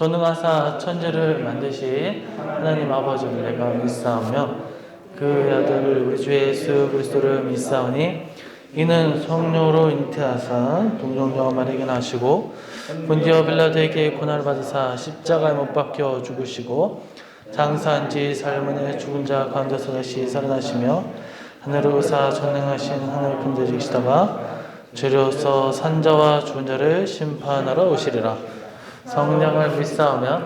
전능하사 천지를 만드신 하나님 아버지를 내가 믿사오며 그 아들 우리 주 예수 그리스도를 믿사오니 이는 성령으로 잉태하사 동정녀 마리게 나시고 본디어 빌라도에게 고난을 받으사 십자가에 못 박혀 죽으시고 장사한 지 삶은에 죽은 자 가운데서 다시 살아나시며 하늘을 우사 전능하신 하늘 분들 계시다가 죄로서 산자와 죽은 자를 심판하러 오시리라 성령을 믿사오며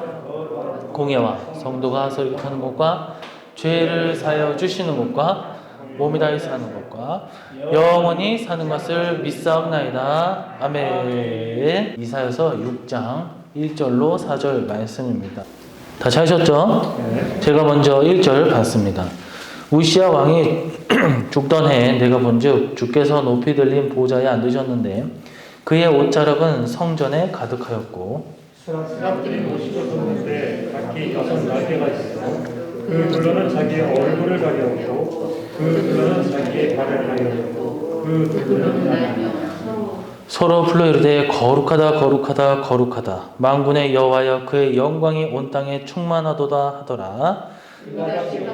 공예와 성도가 설교하는 것과 죄를 사여 주시는 것과 몸이 다해 사는 것과 영원히 사는 것을 믿사옵나이다. 아멘. 이사여서 6장 1절로 4절 말씀입니다. 다 찾으셨죠? 제가 먼저 1절 봤습니다. 우시아 왕이 죽던 해에 내가 본즉 주께서 높이 들린 보좌에 앉으셨는데 그의 옷자락은 성전에 가득하였고 사람들이 모시고 섰는데 각기 여섯 날개가 있어 그 둘러는 자기의 얼굴을 가려웠고 그 둘러는 자기의 발을 가려웠고 그 둘러는 나무 서로 불러 이르되 거룩하다 거룩하다 거룩하다. 만군의 여호와여 그의 영광이 온 땅에 충만하도다 하더라.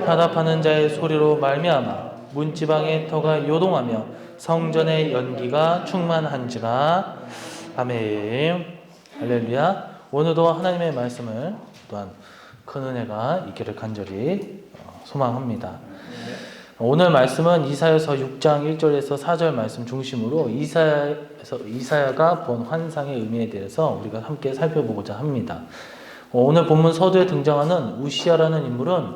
화답하는 자의 소리로 말미암아 문지방의 터가 요동하며 성전의 연기가 충만한지라. 아멘. 할렐루야 오늘도 하나님의 말씀을 또한 큰 은혜가 있기를 간절히 어, 소망합니다. 오늘 말씀은 이사야서 6장 1절에서 4절 말씀 중심으로 이사야에서 이사야가 본 환상의 의미에 대해서 우리가 함께 살펴보고자 합니다. 어, 오늘 본문 서두에 등장하는 우시아라는 인물은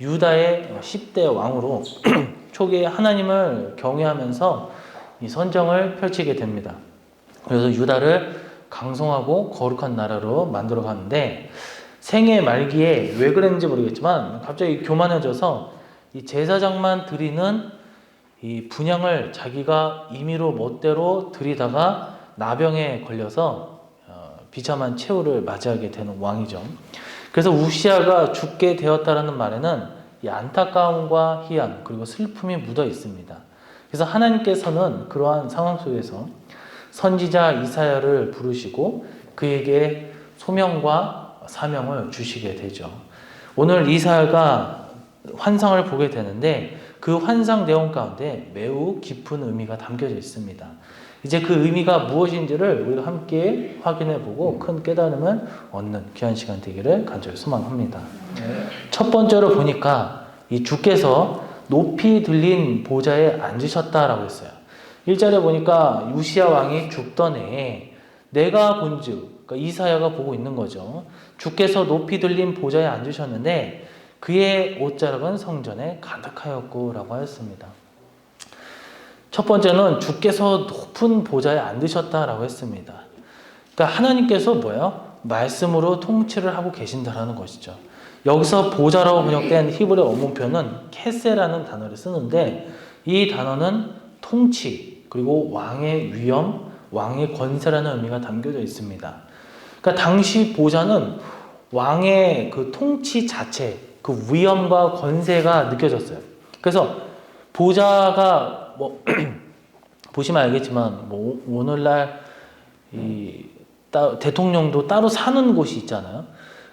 유다의 10대 왕으로 초기에 하나님을 경외하면서 이 선정을 펼치게 됩니다. 그래서 유다를 강성하고 거룩한 나라로 만들어 가는데 생애 말기에 왜 그랬는지 모르겠지만 갑자기 교만해져서 이 제사장만 드리는 이 분양을 자기가 임의로 멋대로 드리다가 나병에 걸려서 어, 비참한 최후를 맞이하게 되는 왕이죠. 그래서 우시아가 죽게 되었다라는 말에는 이 안타까움과 희한 그리고 슬픔이 묻어 있습니다. 그래서 하나님께서는 그러한 상황 속에서 선지자 이사야를 부르시고 그에게 소명과 사명을 주시게 되죠. 오늘 이사야가 환상을 보게 되는데 그 환상 내용 가운데 매우 깊은 의미가 담겨져 있습니다. 이제 그 의미가 무엇인지를 우리가 함께 확인해 보고 큰 깨달음을 얻는 귀한 시간 되기를 간절히 소망합니다. 첫 번째로 보니까 이 주께서 높이 들린 보좌에 앉으셨다라고 했어요. 1절에 보니까 유시아 왕이 죽던 해에 내가 본즉 그러니까 이사야가 보고 있는 거죠. 주께서 높이 들린 보좌에 앉으셨는데 그의 옷자락은 성전에 가득하였고라고 하였습니다. 첫 번째는 주께서 높은 보좌에 앉으셨다라고 했습니다. 그러니까 하나님께서 뭐예요? 말씀으로 통치를 하고 계신다라는 것이죠. 여기서 보좌라고 번역된 히브리 어문표는 케세라는 단어를 쓰는데 이 단어는 통치 그리고 왕의 위엄, 왕의 권세라는 의미가 담겨져 있습니다. 그러니까 당시 보좌는 왕의 그 통치 자체, 그 위엄과 권세가 느껴졌어요. 그래서 보좌가 뭐 보시면 알겠지만 뭐 오늘날 이 따, 대통령도 따로 사는 곳이 있잖아요.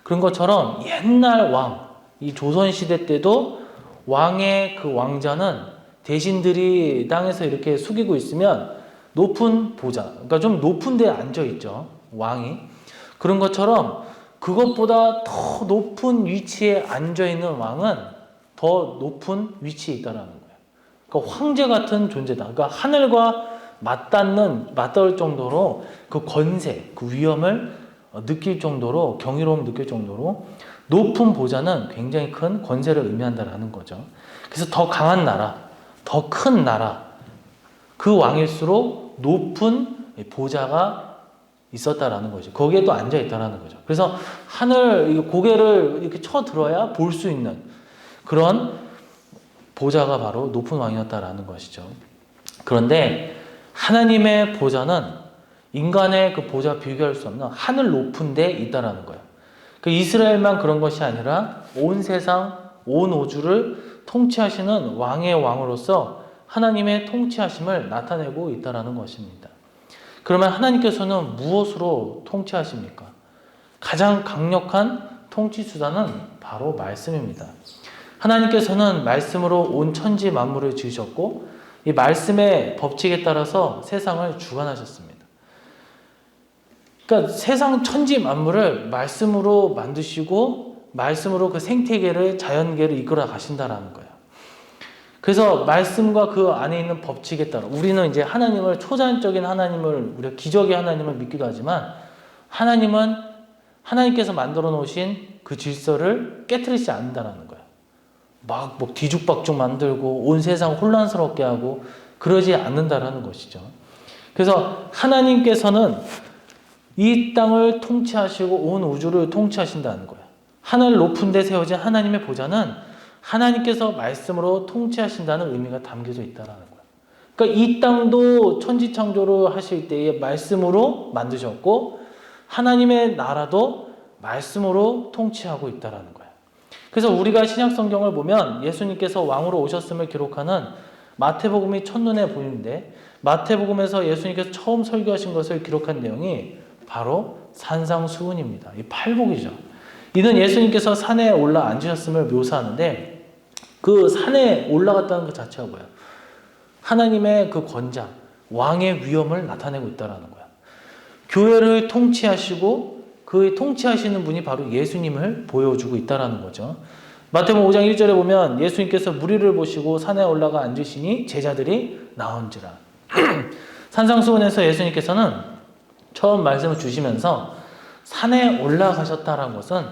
그런 것처럼 옛날 왕, 이 조선 시대 때도 왕의 그 왕자는 대신들이 땅에서 이렇게 숙이고 있으면 높은 보좌, 그러니까 좀 높은 데에 앉아 있죠. 왕이. 그런 것처럼 그것보다 더 높은 위치에 앉아 있는 왕은 더 높은 위치에 있다라는 거예요. 그러니까 황제 같은 존재다. 그러니까 하늘과 맞닿는 맞닿을 정도로 그 권세, 그 위엄을 느낄 정도로 경이로움 느낄 정도로 높은 보좌는 굉장히 큰 권세를 의미한다라는 거죠. 그래서 더 강한 나라, 더 큰 나라, 그 왕일수록 높은 보좌가 있었다라는 거죠. 거기에 또 앉아 있다라는 거죠. 그래서 하늘 고개를 이렇게 쳐 들어야 볼 수 있는 그런 보좌가 바로 높은 왕이었다라는 것이죠. 그런데 하나님의 보좌는 인간의 그 보좌 비교할 수 없는 하늘 높은 데 있다라는 거예요. 그 이스라엘만 그런 것이 아니라 온 세상, 온 우주를 통치하시는 왕의 왕으로서 하나님의 통치하심을 나타내고 있다라는 것입니다. 그러면 하나님께서는 무엇으로 통치하십니까? 가장 강력한 통치 수단은 바로 말씀입니다. 하나님께서는 말씀으로 온 천지 만물을 지으셨고 이 말씀의 법칙에 따라서 세상을 주관하셨습니다. 그러니까 세상 천지 만물을 말씀으로 만드시고 말씀으로 그 생태계를 자연계를 이끌어 가신다라는 거예요. 그래서 말씀과 그 안에 있는 법칙에 따라 우리는 이제 하나님을 초자연적인 하나님을 우리가 기적의 하나님을 믿기도 하지만 하나님은 하나님께서 만들어 놓으신 그 질서를 깨뜨리지 않는다라는 거예요. 막 뭐 뒤죽박죽 만들고 온 세상 혼란스럽게 하고 그러지 않는다라는 것이죠. 그래서 하나님께서는 이 땅을 통치하시고 온 우주를 통치하신다는 거예요. 하늘 높은 데 세워진 하나님의 보좌는 하나님께서 말씀으로 통치하신다는 의미가 담겨져 있다라는 거예요. 그러니까 이 땅도 천지 창조를 하실 때에 말씀으로 만드셨고 하나님의 나라도 말씀으로 통치하고 있다라는 거예요. 그래서 우리가 신약 성경을 보면 예수님께서 왕으로 오셨음을 기록하는 마태복음이 첫눈에 보이는데 마태복음에서 예수님께서 처음 설교하신 것을 기록한 내용이 바로 산상수훈입니다. 이 팔복이죠. 이는 예수님께서 산에 올라 앉으셨음을 묘사하는데 그 산에 올라갔다는 것 자체가 뭐야? 하나님의 그 권장, 왕의 위엄을 나타내고 있다라는 거야. 교회를 통치하시고 그 통치하시는 분이 바로 예수님을 보여주고 있다라는 거죠. 마태복음 5장 1절에 보면 예수님께서 무리를 보시고 산에 올라가 앉으시니 제자들이 나온지라. 산상수훈에서 예수님께서는 처음 말씀을 주시면서 산에 올라가셨다라는 것은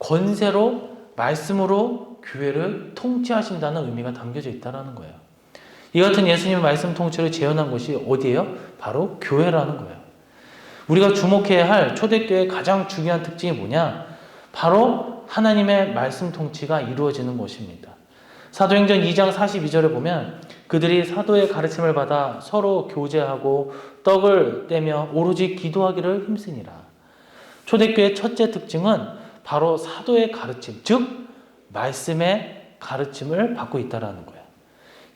권세로 말씀으로 교회를 통치하신다는 의미가 담겨져 있다라는 거예요. 이 같은 예수님의 말씀 통치를 재현한 곳이 어디예요? 바로 교회라는 거예요. 우리가 주목해야 할 초대교회의 가장 중요한 특징이 뭐냐? 바로 하나님의 말씀 통치가 이루어지는 곳입니다. 사도행전 2장 42절에 보면 그들이 사도의 가르침을 받아 서로 교제하고 떡을 떼며 오로지 기도하기를 힘쓰니라. 초대교회의 첫째 특징은 바로 사도의 가르침, 즉 말씀의 가르침을 받고 있다라는 거예요.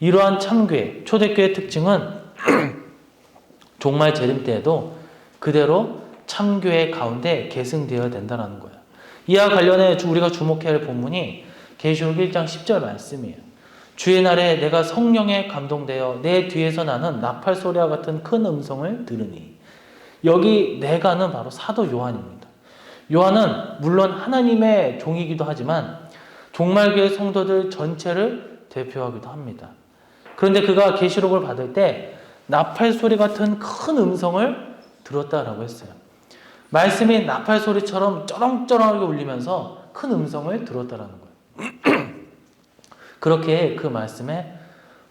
이러한 참교회, 초대교회의 특징은 종말 재림 때에도 그대로 참교회 가운데 계승되어야 된다는 거예요. 이와 관련해 우리가 주목해야 할 본문이 계시록 1장 10절 말씀이에요. 주의 날에 내가 성령에 감동되어 내 뒤에서 나는 나팔 소리와 같은 큰 음성을 들으니 여기 내가는 바로 사도 요한입니다. 요한은 물론 하나님의 종이기도 하지만 종말교회 성도들 전체를 대표하기도 합니다. 그런데 그가 계시록을 받을 때 나팔 소리 같은 큰 음성을 들었다라고 했어요. 말씀이 나팔 소리처럼 쩌렁쩌렁하게 울리면서 큰 음성을 들었다라는 거예요. 그렇게 그 말씀에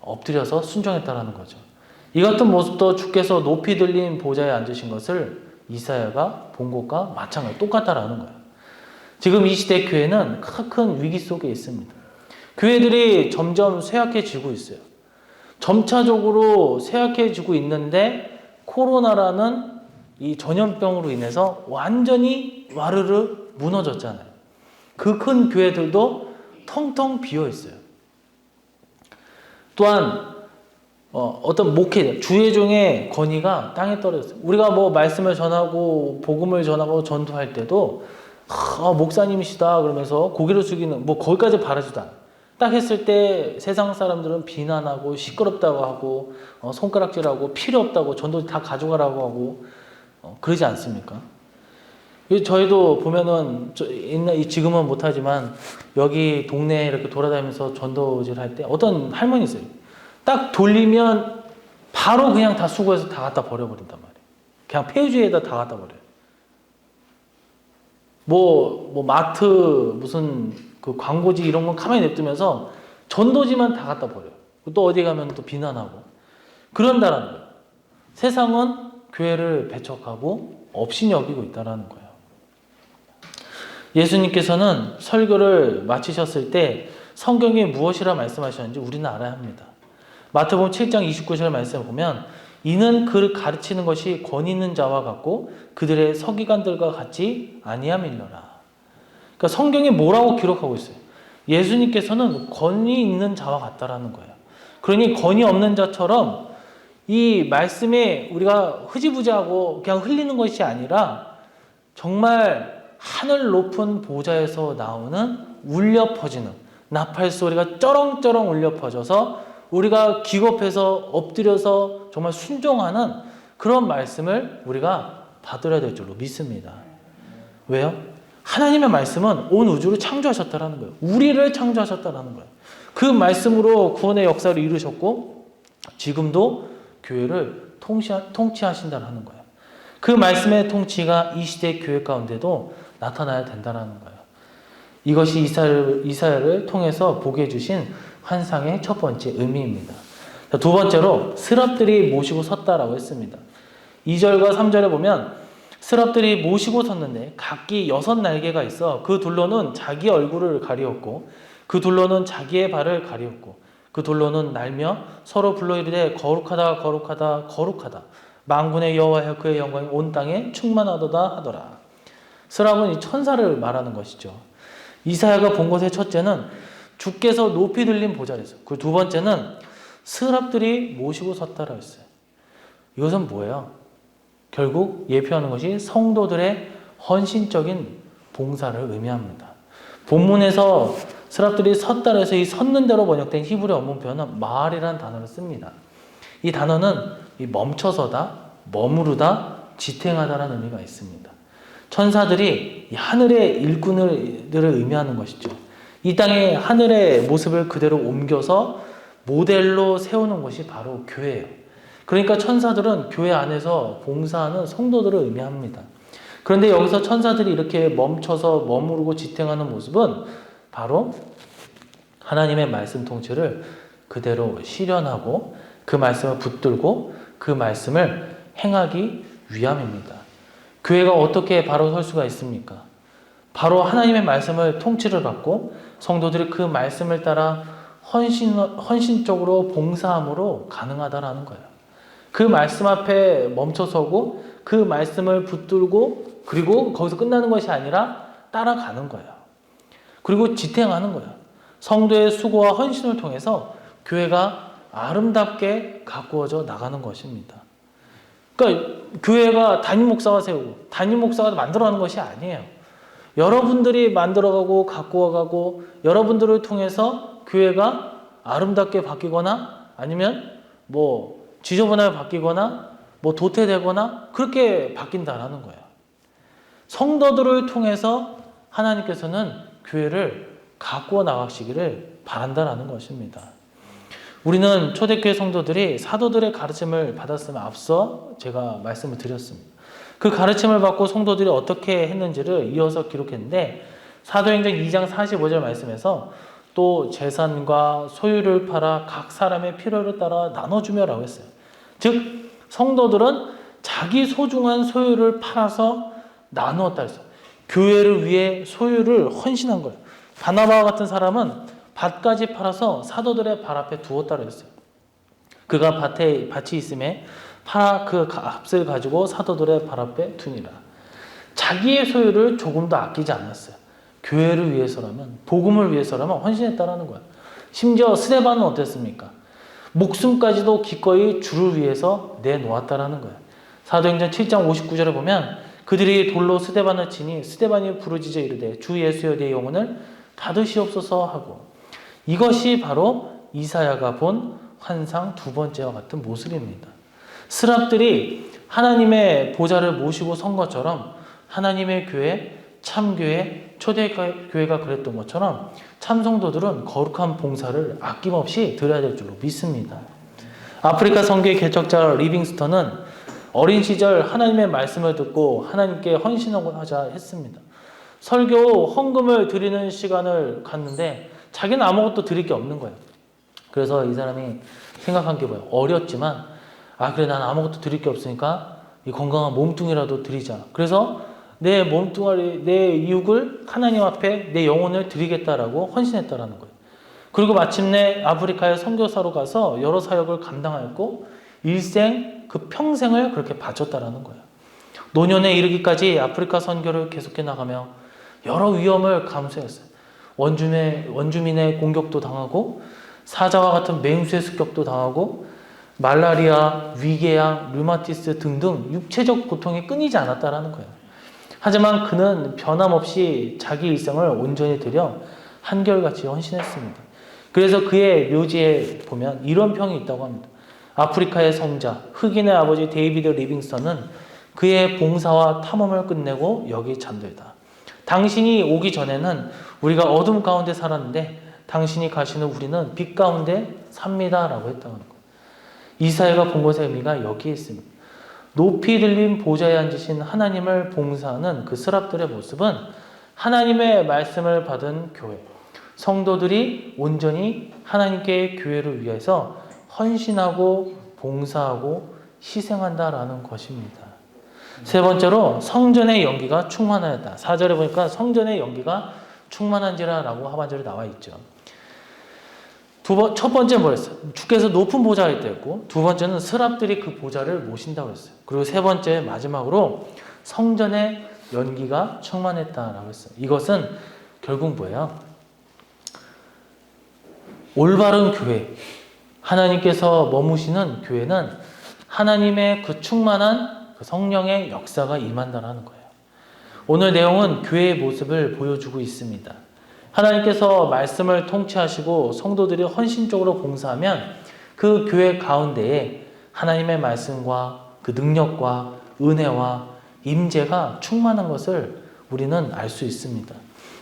엎드려서 순종했다라는 거죠. 이 같은 모습도 주께서 높이 들린 보좌에 앉으신 것을 이사야가 본 것과 마찬가지 똑같다라는 거예요. 지금 이 시대 교회는 큰 위기 속에 있습니다. 교회들이 점점 쇠약해지고 있어요. 점차적으로 쇠약해지고 있는데 코로나라는 이 전염병으로 인해서 완전히 와르르 무너졌잖아요. 그 큰 교회들도 텅텅 비어 있어요. 또한 어, 어떤 목회 주의종의 권위가 땅에 떨어졌어요. 우리가 뭐 말씀을 전하고 복음을 전하고 전도할 때도 아, 목사님이시다 그러면서 고개를 숙이는 뭐 거기까지 바라지도 않아요. 딱 했을 때 세상 사람들은 비난하고 시끄럽다고 하고 어, 손가락질하고 필요 없다고 전도 다 가져가라고 하고 어, 그러지 않습니까? 저희도 보면은 저 옛날 지금은 못하지만 여기 동네에 이렇게 돌아다니면서 전도질 할 때 어떤 할머니 있어요. 딱 돌리면 바로 그냥 다 수거해서 다 갖다 버려버린단 말이에요. 그냥 폐유지에다 다 갖다 버려요. 뭐, 뭐 마트 무슨 그 광고지 이런 건 가만히 냅두면서 전도지만 다 갖다 버려요. 또 어디 가면 또 비난하고 그런다라는 거예요. 세상은 교회를 배척하고 없이 여기고 있다라는 거예요. 예수님께서는 설교를 마치셨을 때 성경에 무엇이라 말씀하셨는지 우리는 알아야 합니다. 마태복음 7장 29절 말씀을 보면 이는 그를 가르치는 것이 권위 있는 자와 같고 그들의 서기관들과 같이 아니함일러라. 그러니까 성경에 뭐라고 기록하고 있어요? 예수님께서는 권위 있는 자와 같다라는 거예요. 그러니 권위 없는 자처럼 이 말씀에 우리가 흐지부지하고 그냥 흘리는 것이 아니라 정말 하늘 높은 보좌에서 나오는 울려 퍼지는 나팔 소리가 쩌렁쩌렁 울려 퍼져서 우리가 기겁해서 엎드려서 정말 순종하는 그런 말씀을 우리가 받으려야 될 줄로 믿습니다. 왜요? 하나님의 말씀은 온 우주를 창조하셨다라는 거예요. 우리를 창조하셨다라는 거예요. 그 말씀으로 구원의 역사를 이루셨고 지금도 교회를 통치- 통치하신다라는 거예요. 그 말씀의 통치가 이 시대 교회 가운데도 나타나야 된다라는 거예요. 이것이 이사야를 통해서 보게 해주신 환상의 첫 번째 의미입니다. 자, 두 번째로 스랍들이 모시고 섰다라고 했습니다. 2절과 3절에 보면 스랍들이 모시고 섰는데 각기 여섯 날개가 있어 그 둘로는 자기 얼굴을 가리었고 그 둘로는 자기의 발을 가리었고 그 둘로는 날며 서로 불러 이르되 거룩하다 거룩하다 거룩하다 만군의 여호와여 그의 영광이 온 땅에 충만하도다 하더라. 스랍은 이 천사를 말하는 것이죠. 이사야가 본 것의 첫째는 주께서 높이 들린 보좌에서 그두 번째는 스랍들이 모시고 섰다라 했어요. 이것은 뭐예요? 결국 예표하는 것이 성도들의 헌신적인 봉사를 의미합니다. 본문에서 스랍들이 섰다라 해서 이 섰는 대로 번역된 히브리 원문 표현은 마을이라는 단어를 씁니다. 이 단어는 이 멈춰서다, 머무르다, 지탱하다라는 의미가 있습니다. 천사들이 이 하늘의 일꾼을 의미하는 것이죠. 이 땅의 하늘의 모습을 그대로 옮겨서 모델로 세우는 것이 바로 교회예요. 그러니까 천사들은 교회 안에서 봉사하는 성도들을 의미합니다. 그런데 여기서 천사들이 이렇게 멈춰서 머무르고 지탱하는 모습은 바로 하나님의 말씀 통치를 그대로 실현하고 그 말씀을 붙들고 그 말씀을 행하기 위함입니다. 교회가 어떻게 바로 설 수가 있습니까? 바로 하나님의 말씀을 통치를 받고 성도들이 그 말씀을 따라 헌신, 헌신적으로 봉사함으로 가능하다라는 거예요. 그 말씀 앞에 멈춰서고 그 말씀을 붙들고 그리고 거기서 끝나는 것이 아니라 따라가는 거예요. 그리고 지탱하는 거예요. 성도의 수고와 헌신을 통해서 교회가 아름답게 가꾸어져 나가는 것입니다. 그러니까 교회가 담임 목사가 세우고 담임 목사가 만들어가는 것이 아니에요. 여러분들이 만들어가고 가꾸어가고 여러분들을 통해서 교회가 아름답게 바뀌거나 아니면 뭐 지저분하게 바뀌거나 뭐 도태되거나 그렇게 바뀐다라는 거예요. 성도들을 통해서 하나님께서는 교회를 가꾸어 나가시기를 바란다라는 것입니다. 우리는 초대교회 성도들이 사도들의 가르침을 받았으면 앞서 제가 말씀을 드렸습니다. 그 가르침을 받고 성도들이 어떻게 했는지를 이어서 기록했는데 사도행전 2장 45절 말씀에서 또 재산과 소유를 팔아 각 사람의 필요를 따라 나눠주며라고 했어요. 즉 성도들은 자기 소중한 소유를 팔아서 나누었다 했어요. 교회를 위해 소유를 헌신한 거예요. 바나바와 같은 사람은 밭까지 팔아서 사도들의 발 앞에 두었다 그랬어요. 그가 밭에 밭이 있음에 팔아 그 값을 가지고 사도들의 발 앞에 두니라. 자기의 소유를 조금도 아끼지 않았어요. 교회를 위해서라면 복음을 위해서라면 헌신했다라는 거예요. 심지어 스데반은 어땠습니까? 목숨까지도 기꺼이 주를 위해서 내놓았다라는 거예요. 사도행전 7장 59절에 보면 그들이 돌로 스데반을 치니 스데반이 부르짖어 이르되 주 예수여 내 영혼을 받으시옵소서 하고 이것이 바로 이사야가 본 환상 두 번째와 같은 모습입니다. 스랍들이 하나님의 보좌를 모시고 선 것처럼 하나님의 교회, 참교회, 초대교회가 그랬던 것처럼 참성도들은 거룩한 봉사를 아낌없이 드려야 될 줄로 믿습니다. 아프리카 선교의 개척자 리빙스턴은 어린 시절 하나님의 말씀을 듣고 하나님께 헌신하자 했습니다. 설교 헌금을 드리는 시간을 갔는데 자기는 아무것도 드릴 게 없는 거예요. 그래서 이 사람이 생각한 게 뭐예요? 어렸지만 아 그래 난 아무것도 드릴 게 없으니까 이 건강한 몸뚱이라도 드리자. 그래서 내 몸뚱아리 내 이육을 하나님 앞에 내 영혼을 드리겠다라고 헌신했다라는 거예요. 그리고 마침내 아프리카의 선교사로 가서 여러 사역을 감당하였고 일생 그 평생을 그렇게 바쳤다라는 거예요. 노년에 이르기까지 아프리카 선교를 계속해 나가며 여러 위험을 감수했어요. 원주민의, 원주민의 공격도 당하고 사자와 같은 맹수의 습격도 당하고 말라리아, 위궤양, 류마티스 등등 육체적 고통이 끊이지 않았다라는 거예요. 하지만 그는 변함없이 자기 일생을 온전히 들여 한결같이 헌신했습니다. 그래서 그의 묘지에 보면 이런 평이 있다고 합니다. 아프리카의 성자, 흑인의 아버지 데이비드 리빙스턴은 그의 봉사와 탐험을 끝내고 여기 잠들다. 당신이 오기 전에는 우리가 어둠 가운데 살았는데 당신이 가시는 우리는 빛 가운데 삽니다라고 했다는 거예요. 이사야가 본 것의 의미가 여기에 있습니다. 높이 들린 보좌에 앉으신 하나님을 봉사하는 그 스랍들의 모습은 하나님의 말씀을 받은 교회, 성도들이 온전히 하나님께 교회를 위해서 헌신하고 봉사하고 희생한다라는 것입니다. 세 번째로 성전의 연기가 충만하였다. 4절에 보니까 성전의 연기가 충만한지라라고 하반절에 나와 있죠. 두 번, 첫 번째 뭐였어요? 주께서 높은 보좌에 있다 했고, 두 번째는 스랍들이 그 보좌를 모신다고 했어요. 그리고 세 번째, 마지막으로 성전의 연기가 충만했다라고 했어요. 이것은 결국 뭐예요? 올바른 교회, 하나님께서 머무시는 교회는 하나님의 그 충만한 그 성령의 역사가 임한다라는 거예요. 오늘 내용은 교회의 모습을 보여주고 있습니다. 하나님께서 말씀을 통치하시고 성도들이 헌신적으로 봉사하면 그 교회 가운데에 하나님의 말씀과 그 능력과 은혜와 임재가 충만한 것을 우리는 알 수 있습니다.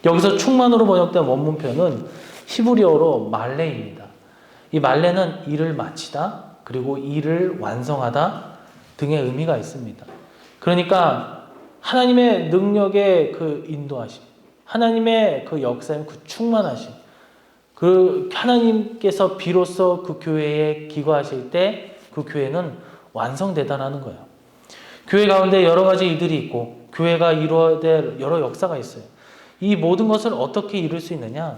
여기서 충만으로 번역된 원문 표현은 히브리어로 말레입니다. 이 말레는 일을 마치다 그리고 일을 완성하다 등의 의미가 있습니다. 그러니까 하나님의 능력의 그 인도하심, 하나님의 그 역사의 그 충만하심, 그 하나님께서 비로소 그 교회에 기거하실 때 그 교회는 완성되다라는 거예요. 교회 가운데 여러 가지 일들이 있고 교회가 이루어야 될 여러 역사가 있어요. 이 모든 것을 어떻게 이룰 수 있느냐?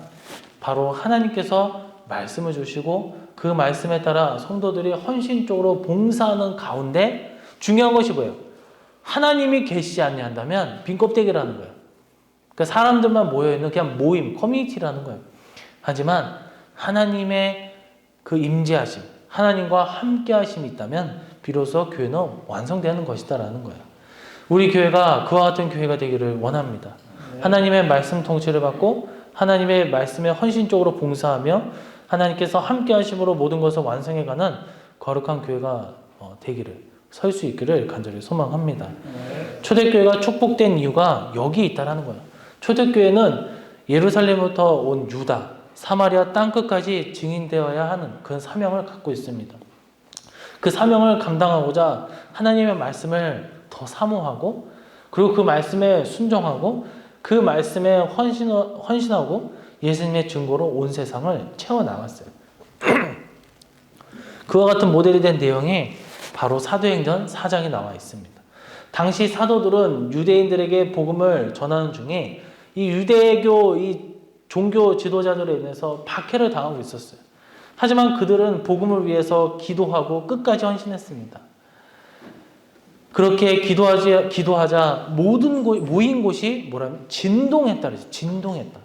바로 하나님께서 말씀을 주시고 그 말씀에 따라 성도들이 헌신적으로 봉사하는 가운데 중요한 것이 뭐예요? 하나님이 계시지 않냐 한다면 빈 껍데기라는 거예요. 그러니까 사람들만 모여 있는 그냥 모임, 커뮤니티라는 거예요. 하지만 하나님의 그 임재하심, 하나님과 함께 하심이 있다면 비로소 교회는 완성되는 것이다라는 거예요. 우리 교회가 그와 같은 교회가 되기를 원합니다. 하나님의 말씀 통치를 받고 하나님의 말씀에 헌신적으로 봉사하며 하나님께서 함께 하심으로 모든 것을 완성해 가는 거룩한 교회가 어, 되기를 설 수 있기를 간절히 소망합니다. 초대교회가 축복된 이유가 여기 있다라는 거예요. 초대교회는 예루살렘부터 온 유다, 사마리아 땅끝까지 증인되어야 하는 그런 사명을 갖고 있습니다. 그 사명을 감당하고자 하나님의 말씀을 더 사모하고 그리고 그 말씀에 순종하고 그 말씀에 헌신, 헌신하고 예수님의 증거로 온 세상을 채워나갔어요. 그와 같은 모델이 된 내용이 바로 사도행전 4장에 나와 있습니다. 당시 사도들은 유대인들에게 복음을 전하는 중에 이 유대교 이 종교 지도자들에 인해서 박해를 당하고 있었어요. 하지만 그들은 복음을 위해서 기도하고 끝까지 헌신했습니다. 그렇게 기도하지, 기도하자 모든 곳, 모인 곳이 뭐라면 진동했다 그랬어요. 진동했다.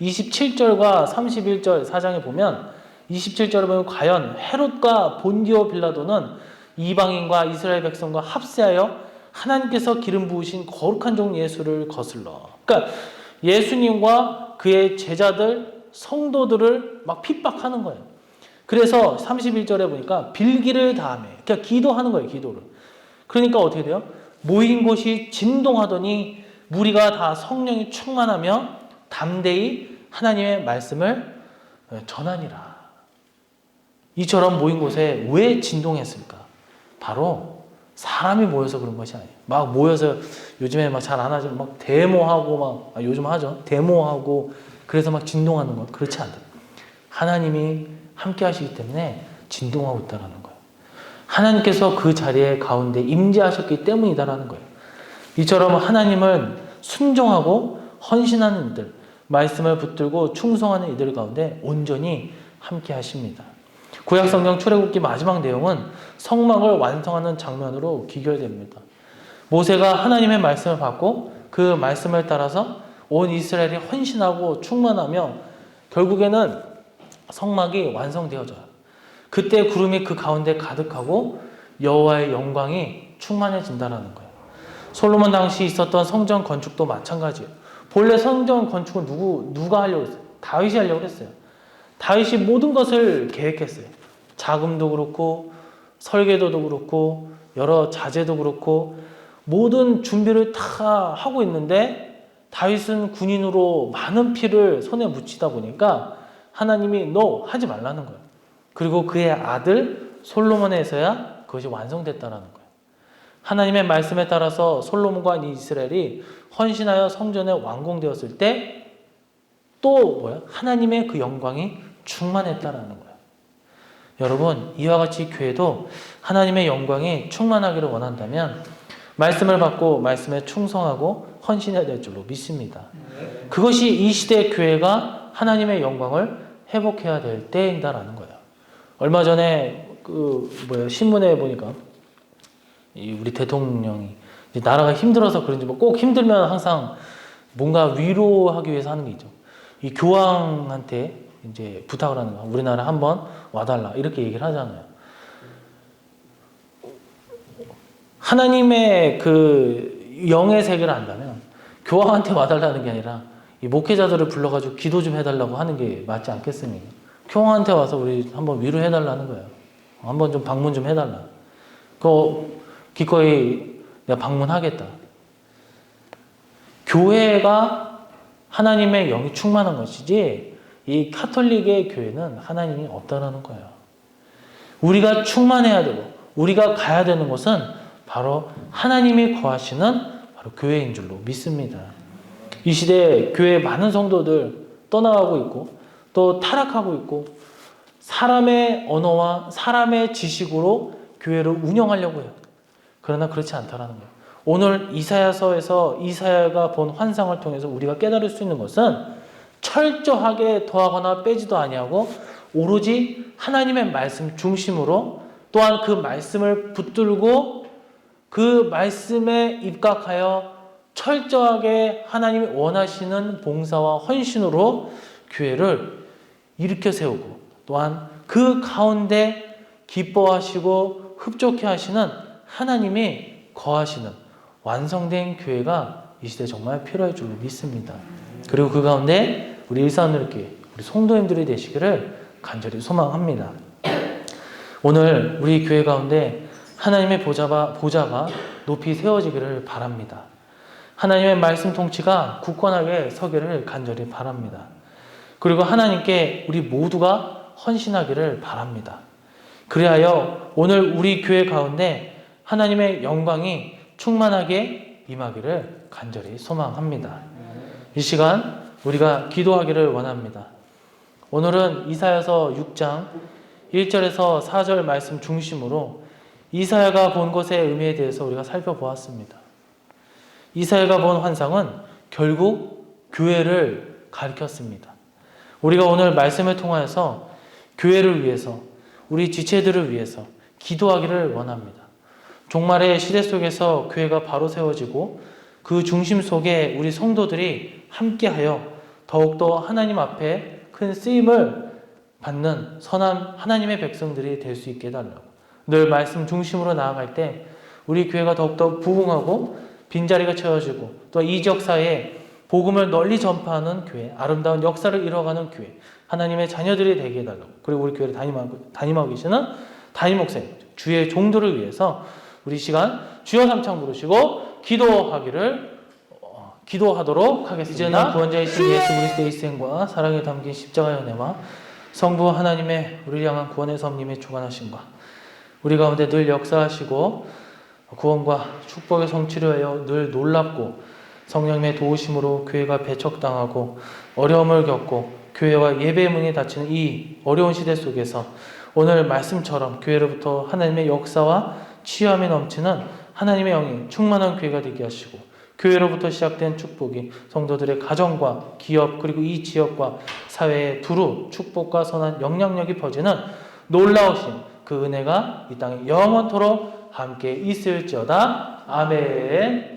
27절과 31절 사장에 보면 27절에 보면 과연 헤롯과 본디오 빌라도는 이방인과 이스라엘 백성과 합세하여 하나님께서 기름 부으신 거룩한 종 예수를 거슬러. 그러니까 예수님과 그의 제자들, 성도들을 막 핍박하는 거예요. 그래서 31절에 보니까 빌기를 다함에, 그러니까 기도하는 거예요, 기도를. 그러니까 어떻게 돼요? 모인 곳이 진동하더니 무리가 다 성령이 충만하며 담대히 하나님의 말씀을 전하니라. 이처럼 모인 곳에 왜 진동했을까? 바로 사람이 모여서 그런 것이 아니에요. 막 모여서 요즘에 막 잘 안 하죠. 막 데모하고 막 아, 요즘 하죠. 데모하고 그래서 막 진동하는 것 그렇지 않다. 하나님이 함께 하시기 때문에 진동하고 있다라는 거예요. 하나님께서 그 자리에 가운데 임재하셨기 때문이다라는 거예요. 이처럼 하나님은 순종하고 헌신하는 이들, 말씀을 붙들고 충성하는 이들 가운데 온전히 함께 하십니다. 구약 성경 출애굽기 마지막 내용은 성막을 완성하는 장면으로 기결됩니다. 모세가 하나님의 말씀을 받고 그 말씀을 따라서 온 이스라엘이 헌신하고 충만하며 결국에는 성막이 완성되어져요. 그때 구름이 그 가운데 가득하고 여호와의 영광이 충만해진다라는 거예요. 솔로몬 당시 있었던 성전 건축도 마찬가지예요. 본래 성전 건축은 누구 누가 하려고 했어요? 다윗이 하려고 했어요. 다윗이 모든 것을 계획했어요. 자금도 그렇고 설계도도 그렇고 여러 자재도 그렇고 모든 준비를 다 하고 있는데 다윗은 군인으로 많은 피를 손에 묻히다 보니까 하나님이 너 하지 말라는 거예요. 그리고 그의 아들 솔로몬에서야 그것이 완성됐다라는 거예요. 하나님의 말씀에 따라서 솔로몬과 이스라엘이 헌신하여 성전에 완공되었을 때 또 뭐야? 하나님의 그 영광이 충만했다라는 거예요. 여러분, 이와 같이 교회도 하나님의 영광이 충만하기를 원한다면 말씀을 받고 말씀에 충성하고 헌신해야 될 줄로 믿습니다. 그것이 이 시대 교회가 하나님의 영광을 회복해야 될 때인다라는 거예요. 얼마 전에 그 뭐야 신문에 보니까 이 우리 대통령이 나라가 힘들어서 그런지 뭐 꼭 힘들면 항상 뭔가 위로하기 위해서 하는 게 있죠. 이 교황한테 이제 부탁을 하는 거야. 우리나라 한번 와달라 이렇게 얘기를 하잖아요. 하나님의 그 영의 세계를 안다면 교황한테 와달라는 게 아니라 이 목회자들을 불러가지고 기도 좀 해달라고 하는 게 맞지 않겠습니까? 교황한테 와서 우리 한번 위로해달라는 거예요. 한번 좀 방문 좀 해달라. 그 기꺼이 내가 방문하겠다. 교회가 하나님의 영이 충만한 것이지 이 카톨릭의 교회는 하나님이 없다라는 거예요. 우리가 충만해야 되고 우리가 가야 되는 곳은 바로 하나님이 거하시는 바로 교회인 줄로 믿습니다. 이 시대에 교회 많은 성도들 떠나가고 있고 또 타락하고 있고 사람의 언어와 사람의 지식으로 교회를 운영하려고 해요. 그러나 그렇지 않다라는 거예요. 오늘 이사야서에서 이사야가 본 환상을 통해서 우리가 깨달을 수 있는 것은 철저하게 더하거나 빼지도 아니하고 오로지 하나님의 말씀 중심으로 또한 그 말씀을 붙들고 그 말씀에 입각하여 철저하게 하나님이 원하시는 봉사와 헌신으로 교회를 일으켜 세우고 또한 그 가운데 기뻐하시고 흡족해 하시는 하나님이 거하시는 완성된 교회가 이 시대 정말 필요할 줄로 믿습니다. 그리고 그 가운데 우리 일산으로교회 우리 성도님들이 되시기를 간절히 소망합니다. 오늘 우리 교회 가운데 하나님의 보좌가, 보좌가 높이 세워지기를 바랍니다. 하나님의 말씀 통치가 굳건하게 서기를 간절히 바랍니다. 그리고 하나님께 우리 모두가 헌신하기를 바랍니다. 그리하여 오늘 우리 교회 가운데 하나님의 영광이 충만하게 임하기를 간절히 소망합니다. 이 시간 우리가 기도하기를 원합니다. 오늘은 이사야서 6장 1절에서 4절 말씀 중심으로 이사야가 본 것의 의미에 대해서 우리가 살펴보았습니다. 이사야가 본 환상은 결국 교회를 가리켰습니다. 우리가 오늘 말씀을 통하여서 교회를 위해서 우리 지체들을 위해서 기도하기를 원합니다. 종말의 시대 속에서 교회가 바로 세워지고 그 중심 속에 우리 성도들이 함께하여 더욱더 하나님 앞에 큰 쓰임을 받는 선한 하나님의 백성들이 될 수 있게 해달라고. 늘 말씀 중심으로 나아갈 때 우리 교회가 더욱더 부흥하고 빈자리가 채워지고 또 이 지역 사회에 복음을 널리 전파하는 교회, 아름다운 역사를 이뤄가는 교회, 하나님의 자녀들이 되게 해달라고. 그리고 우리 교회를 담임하고, 담임하고 계시는 담임 목사님, 주의 종들을 위해서 우리 시간 주여 삼창 부르시고 기도하기를 어, 기도하도록 하겠습니다. 이제는 구원자이신 예수 그리스도의 희생과 사랑에 담긴 십자가의 은혜와 성부 하나님의 우리를 향한 구원의 섭님의 주관하심과 우리 가운데 늘 역사하시고 구원과 축복의 성취를 하여 늘 놀랍고 성령님의 도우심으로 교회가 배척당하고 어려움을 겪고 교회와 예배의 문이 닫히는 이 어려운 시대 속에서 오늘 말씀처럼 교회로부터 하나님의 역사와 치유함이 넘치는 하나님의 영이 충만한 교회가 되게 하시고 교회로부터 시작된 축복이 성도들의 가정과 기업 그리고 이 지역과 사회에 두루 축복과 선한 영향력이 퍼지는 놀라우신 그 은혜가 이 땅에 영원토록 함께 있을지어다. 아멘.